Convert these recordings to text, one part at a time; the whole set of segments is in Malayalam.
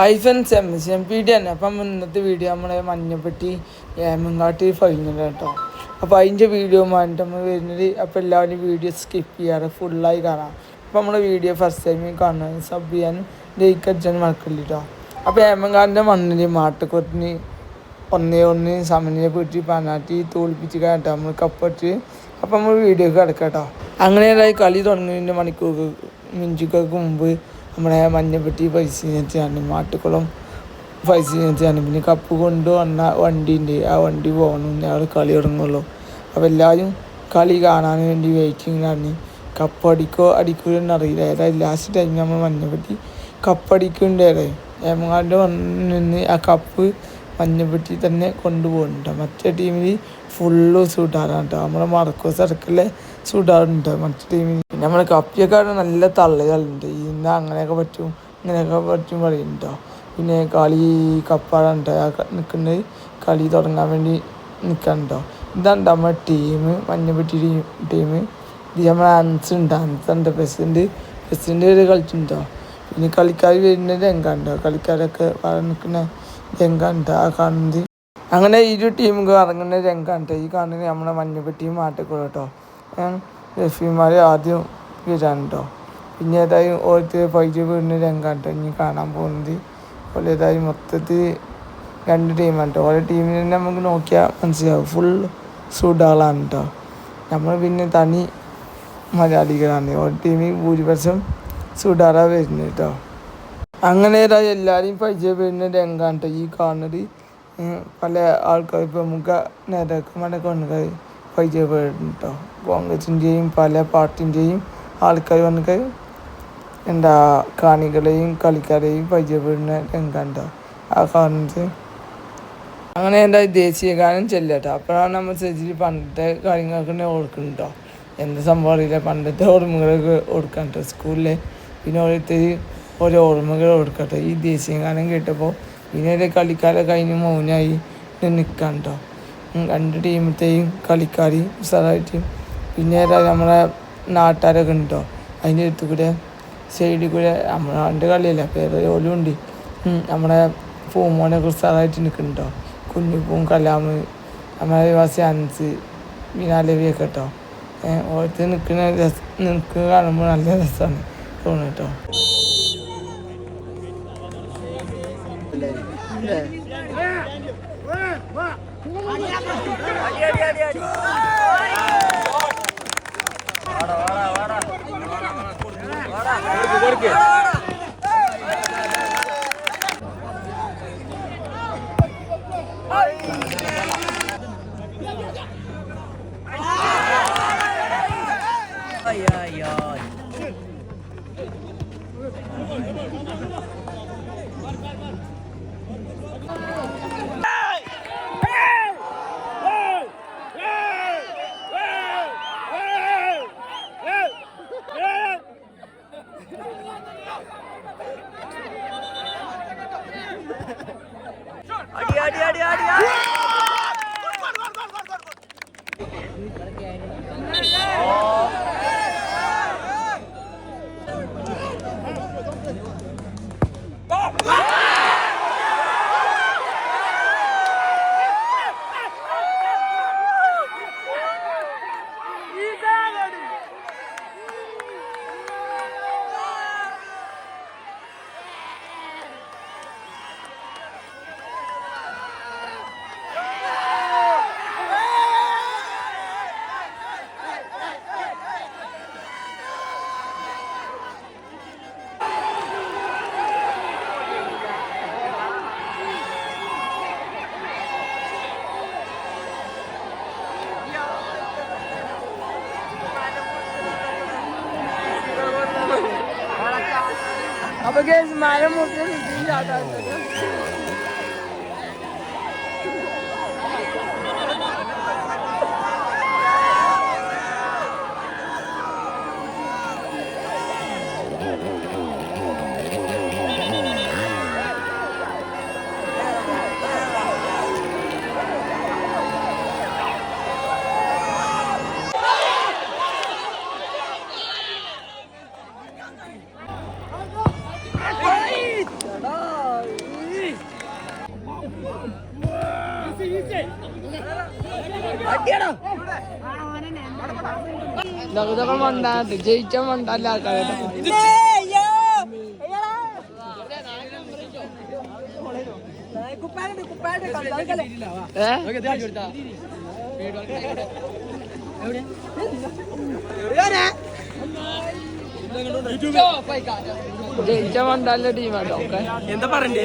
ഐഫൻസ് M S M P D തന്നെ. അപ്പം ഇന്നത്തെ വീഡിയോ നമ്മളെ മഞ്ഞപ്പെട്ടി ഏമങ്കാട്ടി ഫൈനൽ കേട്ടോ. അപ്പോൾ അതിന്റെ വീഡിയോ ആയിട്ട് നമ്മൾ വരുന്നത് അപ്പോൾ എല്ലാവരും വീഡിയോ സ്കിപ്പ് ചെയ്യാറ് ഫുള്ളായി കാണാം. അപ്പോൾ നമ്മുടെ വീഡിയോ ഫസ്റ്റ് ടൈം കാണാൻ സബ് ചെയ്യാനും ലൈക്ക് അടിച്ചാനും മറക്കില്ല കേട്ടോ. അപ്പോൾ ഏമങ്കാടിന്റെ മണ്ണിൽ മാട്ടുകൊത്തിന് ഒന്നേ ഒന്ന് സമനിലെ പെട്ടി പനാറ്റി തോൽപ്പിച്ച് കേട്ടോ നമ്മൾ കപ്പറ്റ് അപ്പോൾ നമ്മൾ വീഡിയോ കിടക്കാം കേട്ടോ. അങ്ങനെയായി കളി തുടങ്ങുന്നതിന്റെ മണിക്കൂർ മിഞ്ചിക്കൊക്കെ മുമ്പ് നമ്മളെ മഞ്ഞപ്പെട്ടി പൈസ വെച്ചാണ് മാട്ടുക്കുളം പൈസ വെച്ചാണ് പിന്നെ കപ്പ് കൊണ്ടുവന്ന വണ്ടിന്റെ ആ വണ്ടി പോകണം ഞങ്ങൾ കളി തുടങ്ങുള്ളൂ. അപ്പോൾ എല്ലാവരും കളി കാണാൻ വേണ്ടി വെയിറ്റിങ്ങിലാണ് കപ്പ് അടിക്കോ അടിക്കോ എന്നറിയില്ല ഏതായാലും ലാസ്റ്റ് ടൈം നമ്മൾ മഞ്ഞപ്പെട്ടി കപ്പ് അടിക്കുന്നുണ്ടേ ഏമങ്ങാണ്ട് വന്ന് ആ കപ്പ് മഞ്ഞപ്പെട്ടി തന്നെ കൊണ്ടുപോകുന്നുണ്ട്. മറ്റേ ടീമിൽ ഫുള്ള് സൂട്ടാറാണ് കേട്ടോ നമ്മളെ മറക്കോ സർക്കിളിലെ സൂട്ടാറുണ്ട് മറ്റേ ടീമിൽ പിന്നെ നമ്മളെ കപ്പിയൊക്കെ നല്ല തള്ളുകളുണ്ട് ഇന്ന് അങ്ങനെയൊക്കെ പറ്റും ഇങ്ങനെയൊക്കെ പറ്റും പറയുന്നുണ്ടോ പിന്നെ കളി കപ്പാടുണ്ട് നിൽക്കുന്നത് കളി തുടങ്ങാൻ വേണ്ടി നിൽക്കണ്ടോ ഇതാണ് നമ്മുടെ ടീം മഞ്ഞപ്പെട്ടി ടീം ഇത് നമ്മുടെ അൻസ് ഉണ്ട്. അൻസ് ഉണ്ട്. പ്രസിഡന്റ് പ്രസിഡന്റ് വരെ കളിച്ചിട്ടുണ്ടോ പിന്നെ കളിക്കാർ വരുന്ന രംഗമുണ്ടോ കളിക്കാരൊക്കെ വേറെ നിൽക്കുന്ന രംഗമുണ്ട് ആ കാണുന്നത്. അങ്ങനെ ഇരു ടീമും ഇറങ്ങുന്ന രംഗമുണ്ട് ഈ കാണുന്നത് നമ്മുടെ മഞ്ഞപ്പെട്ടിയും മാട്ടിക്കോളും കേട്ടോ റഫീമാർ ആദ്യം വരാൻ കേട്ടോ പിന്നെ ഏതായാലും ഓരോരുത്തർ ഫൈവ് ജി വീടിന് കേട്ടോ ഇനി കാണാൻ പോകുന്നത് അതുപോലെ ഏതായാലും മൊത്തത്തിൽ രണ്ട് ടീമാണ് കേട്ടോ ഓരോ ടീമിൽ തന്നെ നമുക്ക് നോക്കിയാൽ മനസ്സിലാവും. ഫുൾ സൂഡാളാണ് കേട്ടോ നമ്മൾ പിന്നെ തനി മലയാളികളാണ്. ഓരോ ടീമിൽ ഭൂരിപക്ഷം സൂഡാറാ വരുന്നത് കേട്ടോ അങ്ങനെ എല്ലാവരെയും പരിചയപ്പെടുന്ന രംഗമാണ് കേട്ടോ ഈ കാണുന്നത് പല ആൾക്കാർ പ്രമുഖ നേതാക്കന്മാരെ വന്നിട്ട് പരിചയപ്പെടുന്നു കേട്ടോ കോൺഗ്രസിന്റെയും പല പാർട്ടിന്റെയും ആൾക്കാർ വന്നിട്ട് എന്താ കാണികളെയും കളിക്കാരെയും പരിചയപ്പെടുന്ന രംഗണ്ട ആ കാണുന്നത് അങ്ങനെ എന്താ ദേശീയ ഗാനം ചെല്ലട്ടോ. അപ്പോഴാണ് നമ്മൾ സെജിൽ പണ്ടത്തെ കാര്യങ്ങളൊക്കെ തന്നെ ഓർക്കുന്നുണ്ടോ? എന്ത് സംഭവം അറിയില്ല. പണ്ടത്തെ ഓർമ്മകളൊക്കെ ഓർക്കാൻ കേട്ടോ സ്കൂളിലെ പിന്നെ ഓരോരുത്തർ ഓരോ ഓർമ്മകൾ ഓർക്കട്ടെ. ഈ ദേശീയ ഗാനം കേട്ടപ്പോൾ പിന്നെ ഒരു കളിക്കാരെ കഴിഞ്ഞ് മൗനായി നിൽക്കാൻ കേട്ടോ രണ്ട് ടീമത്തെയും കളിക്കാരെയും ഉസാറായിട്ട് പിന്നെ നമ്മളെ നാട്ടുകാരൊക്കെ ഉണ്ടോ? അതിന്റെ അടുത്ത് കൂടെ സൈഡിൽ കൂടെ നമ്മളെ കളിയല്ല പേര് ഓലും ഉണ്ട്. നമ്മുടെ പൂമോനെ ഉസാറായിട്ട് നിൽക്കുന്നുണ്ടോ? കുഞ്ഞിപ്പൂം കലാമ് നമ്മളെ വാസി അൻസ് വിനാലവിയൊക്കെ കേട്ടോ. ഓരോരുത്തർ നിൽക്കുന്ന രസ നിൽക്കുക കാണുമ്പോൾ നല്ല രസമാണ് തോന്നുന്നു കേട്ടോ. ay, ay, ay. Oh! Ama göz mağara motoru dünya zaten. ഇതൊക്കെ മണ്ടാണ്ട് ജയിച്ച മണ്ടല്ല ആൾക്കാരെ ജയിച്ച മണ്ടല്ല ടീമാട്ടോ എന്താ പറയണ്ടേ?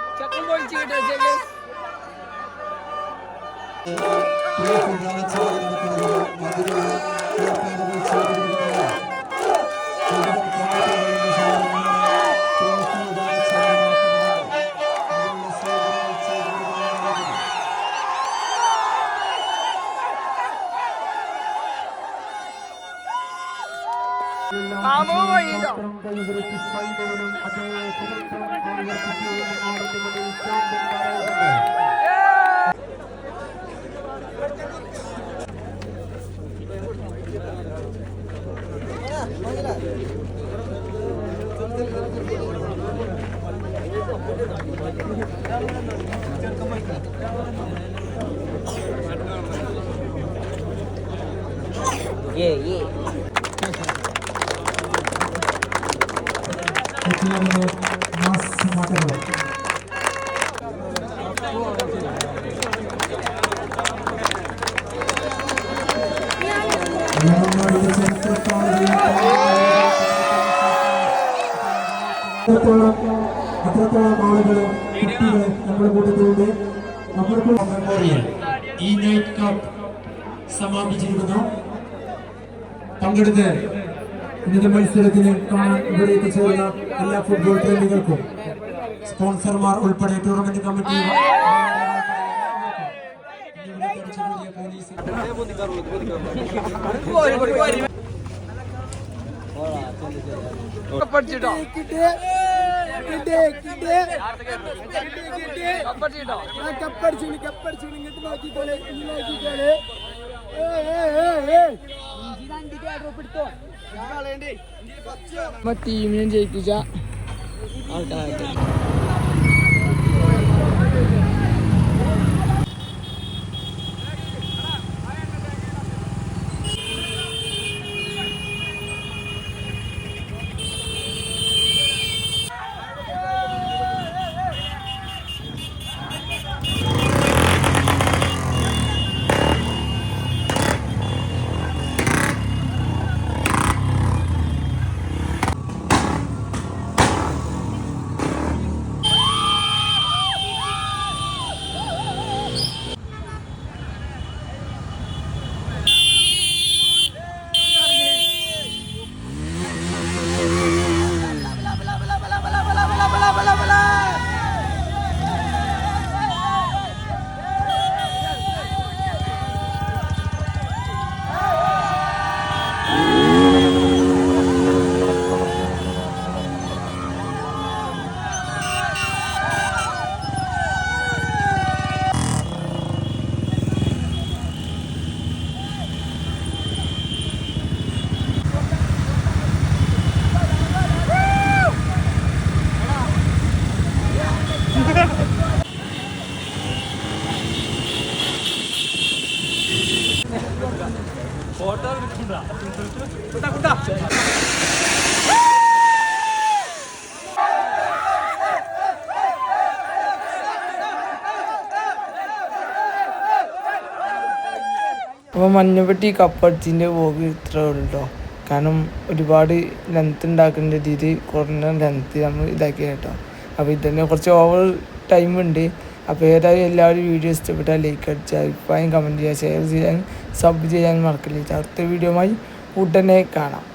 তখন বলছি এটা জেগে Thank. അത്രത്തോളം അത്രത്തോളം ആളുകൾ കുട്ടികൾ നമ്മുടെ കൂട്ടത്തിലുണ്ട്. നമ്മൾക്ക് മെമ്മോറിയൽ ഈ നൈറ്റ് കപ്പ് സമാപിച്ചിരിക്കുന്നു. പങ്കെടുത്ത് ഇന്നത്തെ മത്സരത്തിന് കാണാൻ ഇവിടെ എത്തിച്ചേർന്ന എല്ലാ ഫുട്ബോൾ പ്രേമികൾക്കും സ്പോൺസർമാർ ഉൾപ്പെടെ ടൂർണമെന്റ് കമ്മിറ്റി പഠിച്ചിട്ടോ കപ്പടിച്ചു കപ്പടിച്ചു ഇങ്ങോട്ട് നോക്കിക്കോളെ ഏ നോക്കിക്കോളെ. നമ്മ ടീമിനെ ജയിപ്പിച്ച ആൾക്കാരായിട്ട് അപ്പോൾ മഞ്ഞപ്പെട്ടി കപ്പടിച്ചിന്റെ പോക്ക് ഇത്രേ ഉള്ളൂ കാരണം ഒരുപാട് ലെങ്ത് ഉണ്ടാക്കേണ്ട രീതി കുറഞ്ഞ ലെങ്ത് നമ്മൾ ഇതാക്കി കേട്ടോ. അപ്പോൾ ഇതന്നെ കുറച്ച് ഓവർ ടൈം ഉണ്ട് അപ്പോൾ ഏതായാലും എല്ലാവരും വീഡിയോ ഇഷ്ടപ്പെട്ടാൽ ലൈക്ക് അടിച്ച് അഭിപ്രായം കമന്റ് ചെയ്യുക ഷെയർ ചെയ്യാൻ സബ് ചെയ്യാൻ മറക്കില്ല. അടുത്ത വീഡിയോമായി ഉടനെ കാണാം.